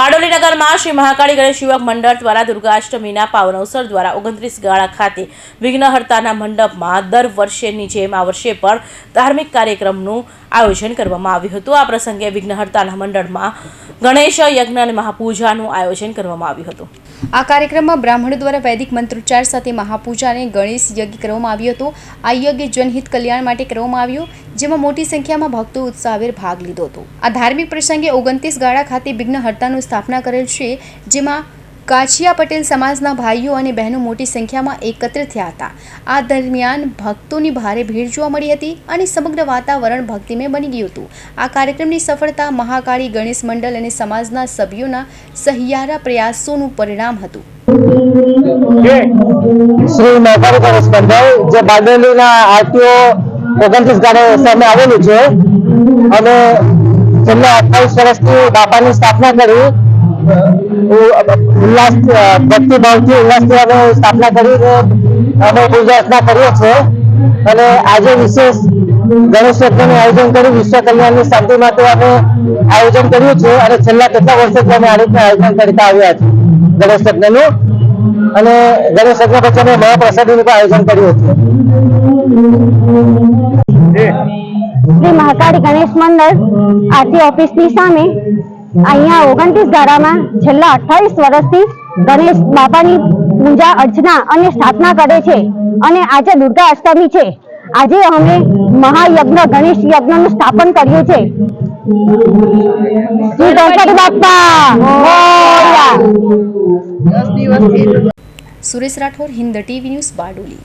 બારડોલી નગરમાં શ્રી મહાકાળી ગણેશ યુવક મંડળ દ્વારા દુર્ગાષ્ટમીના પાવન અવસર દ્વારા ઓગણત્રીસ ગાળા ખાતે વિઘ્નહર્તાના મંડપમાં દર વર્ષેની જેમ આ વર્ષે પણ ધાર્મિક કાર્યક્રમનું આયોજન કરવામાં આવ્યું હતું. આ પ્રસંગે વિઘ્નહર્તાના મંડળમાં ગણેશ યજ્ઞ અને મહાપૂજાનું આયોજન કરવામાં આવ્યું હતું. આ કાર્યક્રમમાં બ્રાહ્મણો દ્વારા વૈદિક મંત્રોચ્ચાર સાથે મહાપૂજા અને ગણેશ યજ્ઞ કરવામાં આવ્યો હતો. આ યજ્ઞ જનહિત કલ્યાણ માટે કરવામાં આવ્યો, જેમાં મોટી સંખ્યામાં ભક્તો ઉત્સાહભેર ભાગ લીધો હતો. આ ધાર્મિક પ્રસંગે ઓગણત્રીસ ગાળા ખાતે વિઘ્નહર્તાનું સ્થાપના કરેલ છે, જેમાં કાછિયા પટેલ સમાજના ભાઈઓ અને બહેનો મોટી સંખ્યામાં એકત્ર થયા હતા. આ દરમિયાન ભક્તોની ભારે ભીડ જોવા મળી હતી અને સમગ્ર વાતાવરણ ભક્તિમય બની ગયું હતું. આ કાર્યક્રમની સફળતા મહાકાળી ગણેશ મંડળ અને સમાજના સભ્યોના સહિયારા પ્રયાસોનું પરિણામ હતું. શ્રી મંડળ જે સામે આવેલું છે, અને છેલ્લા અઠ્ઠાવીસ વર્ષથી બાપાની સ્થાપના કરી ઉલ્લાસ ભક્તિભાવથી ઉલ્લાસથી અમે સ્થાપના કરી અમે પૂજા કરીએ છીએ. અને આજે વિશેષ ગણેશ યજ્ઞનું આયોજન કરી વિશ્વ કલ્યાણની શાંતિ માટે અમે આયોજન કર્યું છે અને છેલ્લા કેટલા વર્ષોથી અમે આ રીતના આયોજન કરતા આવ્યા છીએ. ગણેશ યજ્ઞનું અને ગણેશ યજ્ઞ પછી અમે મહાપ્રસાદીનું પણ આયોજન કર્યું હતું. શ્રી મહાકાળી ગણેશ મંડળ આરતી ઓફિસની સામે અહીંયા ઓગણત્રીસ ધારામાં છેલ્લા અઠાવીસ વર્ષથી ગણેશ બાપાની પૂજા અર્ચના અને સ્થાપના કરે છે અને આજે દુર્ગા અષ્ટમી છે. આજે અમે મહાયજ્ઞ ગણેશ યજ્ઞનું સ્થાપન કર્યું છે શ્રી ગણપતિ બાપ્પા સુરેશ રાઠોડ હિન્દ ટીવી ન્યૂઝ બારડોલી.